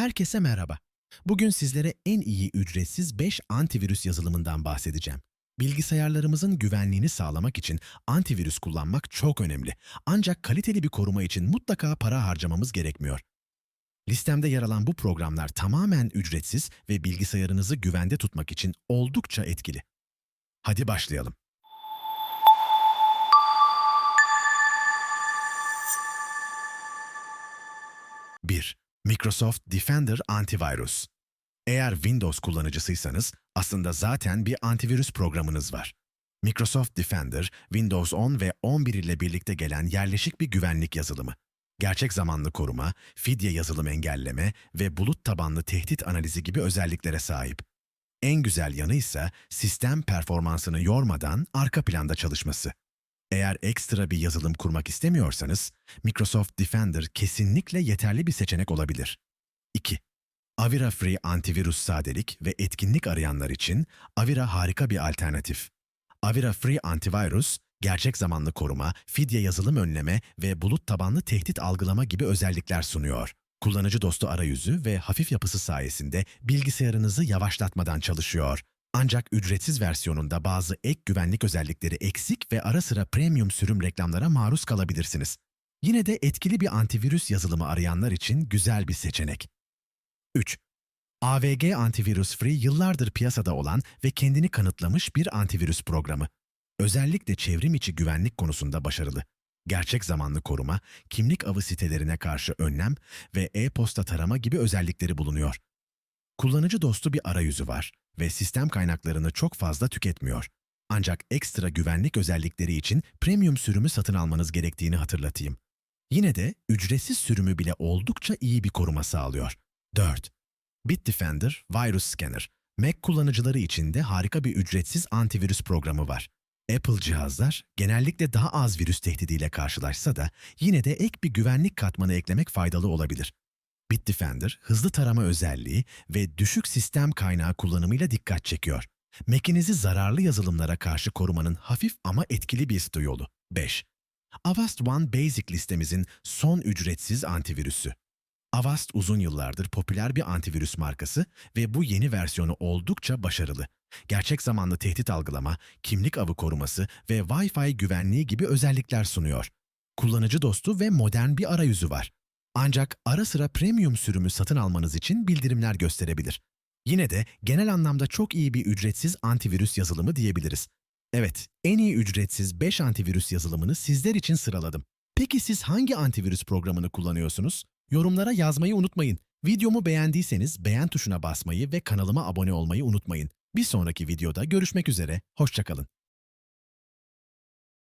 Herkese merhaba. Bugün sizlere en iyi ücretsiz 5 antivirüs yazılımından bahsedeceğim. Bilgisayarlarımızın güvenliğini sağlamak için antivirüs kullanmak çok önemli. Ancak kaliteli bir koruma için mutlaka para harcamamız gerekmiyor. Listemde yer alan bu programlar tamamen ücretsiz ve bilgisayarınızı güvende tutmak için oldukça etkili. Hadi başlayalım. Microsoft Defender Antivirus. Eğer Windows kullanıcısıysanız aslında zaten bir antivirüs programınız var. Microsoft Defender, Windows 10 ve 11 ile birlikte gelen yerleşik bir güvenlik yazılımı. Gerçek zamanlı koruma, fidye yazılım engelleme ve bulut tabanlı tehdit analizi gibi özelliklere sahip. En güzel yanı ise sistem performansını yormadan arka planda çalışması. Eğer ekstra bir yazılım kurmak istemiyorsanız, Microsoft Defender kesinlikle yeterli bir seçenek olabilir. 2. Avira Free antivirüs sadelik ve etkinlik arayanlar için Avira harika bir alternatif. Avira Free Antivirus, gerçek zamanlı koruma, fidye yazılım önleme ve bulut tabanlı tehdit algılama gibi özellikler sunuyor. Kullanıcı dostu arayüzü ve hafif yapısı sayesinde bilgisayarınızı yavaşlatmadan çalışıyor. Ancak ücretsiz versiyonunda bazı ek güvenlik özellikleri eksik ve ara sıra premium sürüm reklamlara maruz kalabilirsiniz. Yine de etkili bir antivirüs yazılımı arayanlar için güzel bir seçenek. 3. AVG Antivirus Free yıllardır piyasada olan ve kendini kanıtlamış bir antivirüs programı. Özellikle çevrim içi güvenlik konusunda başarılı. Gerçek zamanlı koruma, kimlik avı sitelerine karşı önlem ve e-posta tarama gibi özellikleri bulunuyor. Kullanıcı dostu bir arayüzü var ve sistem kaynaklarını çok fazla tüketmiyor. Ancak ekstra güvenlik özellikleri için premium sürümü satın almanız gerektiğini hatırlatayım. Yine de ücretsiz sürümü bile oldukça iyi bir koruma sağlıyor. 4. Bitdefender Virus Scanner. Mac kullanıcıları için de harika bir ücretsiz antivirüs programı var. Apple cihazlar genellikle daha az virüs tehdidiyle karşılaşsa da yine de ek bir güvenlik katmanı eklemek faydalı olabilir. Bitdefender, hızlı tarama özelliği ve düşük sistem kaynağı kullanımıyla dikkat çekiyor. Mac'inizi zararlı yazılımlara karşı korumanın hafif ama etkili bir yolu. 5. Avast One Basic listemizin son ücretsiz antivirüsü. Avast uzun yıllardır popüler bir antivirüs markası ve bu yeni versiyonu oldukça başarılı. Gerçek zamanlı tehdit algılama, kimlik avı koruması ve Wi-Fi güvenliği gibi özellikler sunuyor. Kullanıcı dostu ve modern bir arayüzü var. Ancak ara sıra premium sürümü satın almanız için bildirimler gösterebilir. Yine de genel anlamda çok iyi bir ücretsiz antivirüs yazılımı diyebiliriz. Evet, en iyi ücretsiz 5 antivirüs yazılımını sizler için sıraladım. Peki siz hangi antivirüs programını kullanıyorsunuz? Yorumlara yazmayı unutmayın. Videomu beğendiyseniz beğen tuşuna basmayı ve kanalıma abone olmayı unutmayın. Bir sonraki videoda görüşmek üzere, hoşçakalın.